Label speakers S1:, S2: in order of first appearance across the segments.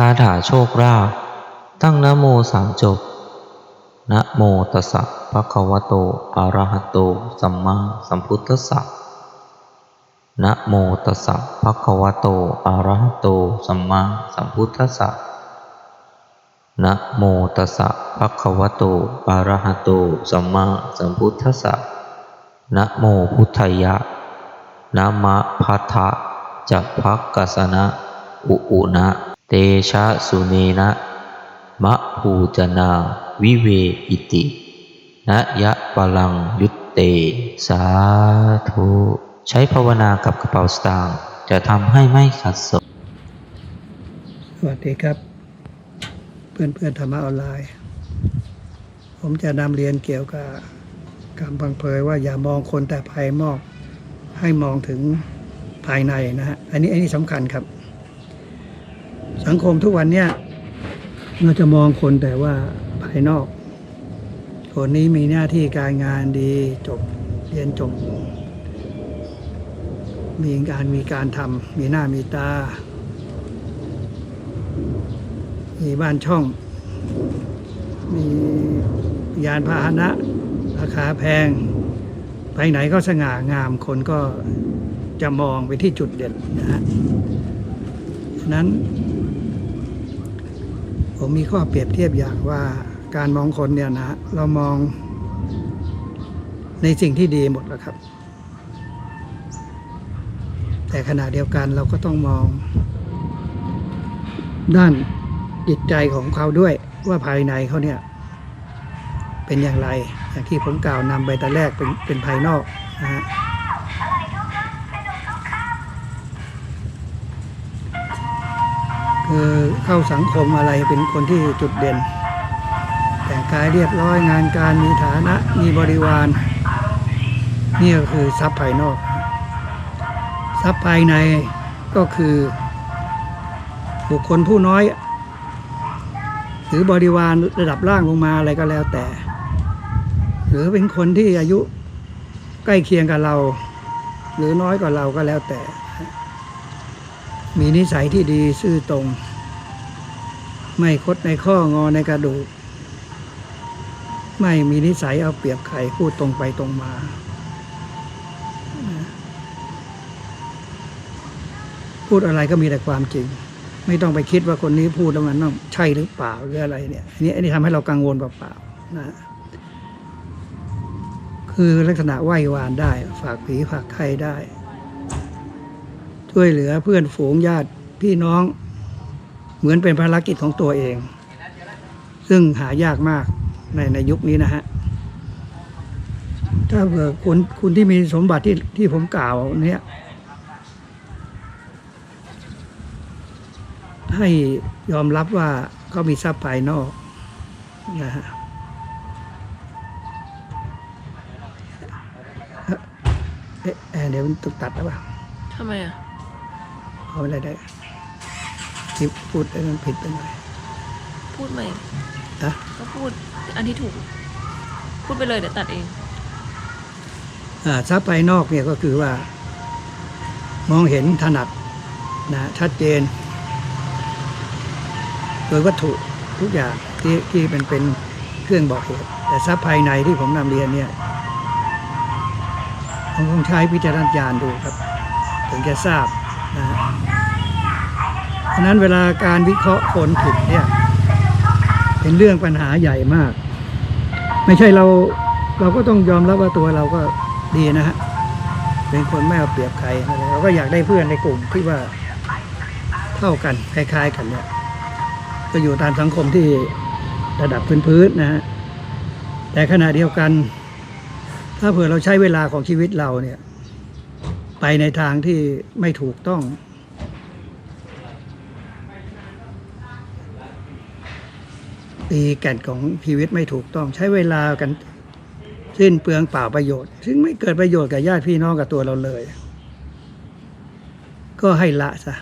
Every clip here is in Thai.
S1: คาถาโชคลาภตั้งนโมสามจบนะโมตัสสะภะคะวะโตอะระหะโต สัมมาสัมพุทธัสสะนะโมตัสสะภะคะวะโตอะระหะโต สัมมาสัมพุทธัสสะนะโมตัสสะภะคะวะโตอะระหะโต สัมมาสัมพุทธัสสะนะโมพุทธยะนะมะพัทธะจะพักกัสสนะ อุอุนะ เตชะสุเนนะมะภูจนาวิเวอิตินะยะปลังยุตเต สาธุ ใช้ภาวนากับกระเป๋าสตางค์จะทำให้ไม่ขัดสน
S2: สวัสดีครับ เพื่อนเพื่อนๆธรรมะออนไลน์ ผมจะนำเรียนเกี่ยวกับการพังเพยว่าอย่ามองคนแต่ภายนอก ให้มองถึงภายในนะฮะอันนี้อันนี้สำคัญครับ สังคมทุกวันเนี้ยเราจะมองคนแต่ว่าภายนอก คนนี้มีหน้าที่การงานดีจบเรียนจบ มีการมีการทำมีหน้ามีตา มีบ้านช่อง มียานพาหนะราคาแพง ไปไหนก็สง่างามคนก็จะมองไปที่จุดเด่นนะฮะฉะนั้น ผมมีข้อเปรียบเทียบอย่างว่าการมองคนเนี่ยนะ เรามองในสิ่งที่ดีหมดแล้วครับ แต่ขณะเดียวกันเราก็ต้องมอง ด้านจิตใจของเขาด้วยว่าภายในเขาเนี่ย เป็นอย่างไร อย่างที่ผมกล่าวนำไปแต่แรกเป็นเป็นภายนอกนะฮะ คือเข้าสังคมอะไรเป็นคนที่จุดเด่น แต่งกายเรียบร้อยงานการมีฐานะมีบริวาร นี่ก็คือทรัพย์ภายนอก ทรัพย์ภายในก็คือ บุคคลผู้น้อย หรือบริวารระดับล่างลงมาอะไรก็แล้วแต่ หรือเป็นคนที่อายุใกล้เคียงกับเรา หรือน้อยกว่าเราก็แล้วแต่ มีนิสัยที่ดีซื่อตรง ไม่คดในข้องอในกระดูก ไม่มีนิสัยเอาเปรียบใครพูดตรงไปตรงมา พูดอะไรก็มีแต่ความจริง ไม่ต้องไปคิดว่าคนนี้พูดแล้วมันต้องใช่หรือเปล่าหรืออะไรเนี่ยอันนี้อันนี้ทำให้เรากังวลเปล่าๆนะคือลักษณะไหว้วานได้ ฝากผีฝากใครได้ ช่วยเหลือเพื่อนฝูงญาติพี่น้อง เหมือนเป็นภารกิจของตัวเอง ซึ่งหายากมากในในยุคนี้นะฮะ ถ้าเผื่อคุณคุณที่มีสมบัติที่ที่ผมกล่าวเนี่ยให้ยอมรับว่าเขามีทรัพย์ภายนอกนะฮะเอ๊ะเอ๊ะเดี๋ยวมันถูกตัดแล้วป่ะ
S3: ทำไมอะ
S2: เอาอะไรได้ที่พูดไอ้มันผิดไปหน่อย
S3: พูดใหม่
S2: นะ
S3: ก็พูดอันที่ถูก พูดไปเลยเดี๋ยวตัดเอง
S2: อ่าทรัพย์ภายนอกเนี่ยก็คือว่า มองเห็นถนัดนะชัดเจน โดยวัตถุทุกอย่างที่ที่เป็นเป็นเครื่องบอกเหตุ แต่ทรัพย์ภายในที่ผมนำเรียนเนี่ยผมต้องใช้พิจารณญาณดูครับ ถึงจะทราบ นะฉะนั้นเวลาการวิเคราะห์คนผิดเนี่ย เป็นเรื่องปัญหาใหญ่มาก ไม่ใช่เราเราก็ต้องยอมรับว่าตัวเราก็ดีนะฮะเป็นคนไม่เอาเปรียบใครอะไรเราก็อยากได้เพื่อนในกลุ่มที่ว่าเท่ากันคล้าย ๆ กันเนี่ยก็อยู่ตามสังคมที่ระดับพื้นๆนะฮะแต่ขณะเดียวกัน ถ้าเผื่อเราใช้เวลาของชีวิตเราเนี่ย ไปในทางที่ไม่ถูกต้อง ตีแก่นของชีวิตไม่ถูกต้อง ใช้เวลากันสิ้นเปลืองเปล่าประโยชน์ ซึ่งไม่เกิดประโยชน์กับญาติพี่น้องกับตัวเราเลย ก็ให้ละซะ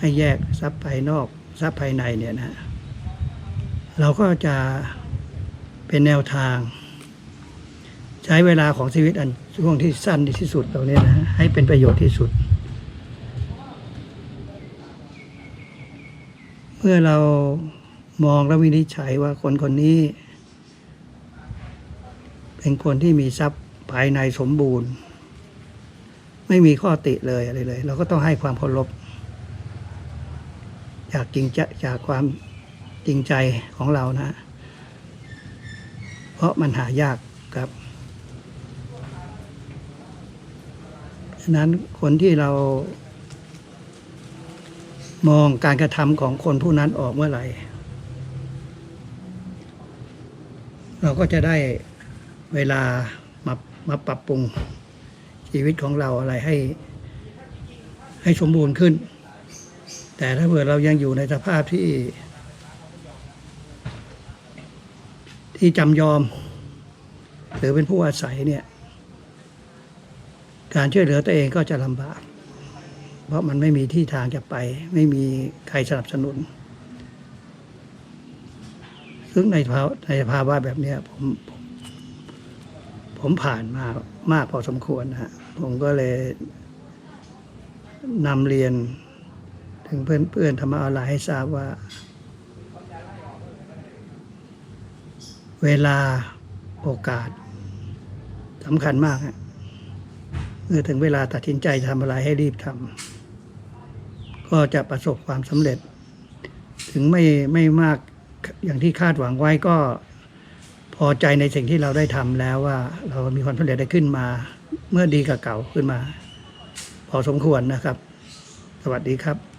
S2: ให้แยกทรัพย์ภายนอกทรัพย์ภายในเนี่ยนะ เราก็จะเป็นแนวทาง ใช้เวลาของชีวิตอันช่วงที่สั้นที่สุดตรงนี้นะให้เป็นประโยชน์ที่สุด เมื่อเรามองและวินิจฉัยว่าคนคนนี้ เป็นคนที่มีทรัพย์ภายในสมบูรณ์ ไม่มีข้อติเลยอะไรเลย เราก็ต้องให้ความเคารพจากจริงจะจากความจริงใจของเรานะ เพราะมันหายากครับ ฉะนั้นคนที่เรามองการกระทำของคนผู้นั้นออกเมื่อไหร่ เราก็จะได้เวลามามาปรับปรุงชีวิตของเราอะไรให้ ให้สมบูรณ์ขึ้น แต่ถ้าเผื่อเรายังอยู่ในสภาพที่ ที่จำยอม หรือเป็นผู้อาศัยเนี่ย การช่วยเหลือตัวเองก็จะลำบาก เพราะมันไม่มีที่ทางจะไป ไม่มีใครสนับสนุน ซึ่งในภาวะในภาวะแบบเนี้ยผมผมผ่านมามากพอสมควรนะผมก็เลยนำเรียนถึงเพื่อนเพื่อนๆธรรมะออนไลน์ให้ทราบว่า เวลาโอกาสสำคัญมากฮะ เมื่อถึงเวลาตัดสินใจทำอะไรให้รีบทำก็จะประสบความสำเร็จ ถึงไม่ไม่มากอย่างที่คาดหวังไว้ก็พอใจในสิ่งที่เราได้ทำแล้วว่า เรามีความสำเร็จได้ขึ้นมา เมื่อดีกับเก่าขึ้นมา พอสมควรนะครับ สวัสดีครับ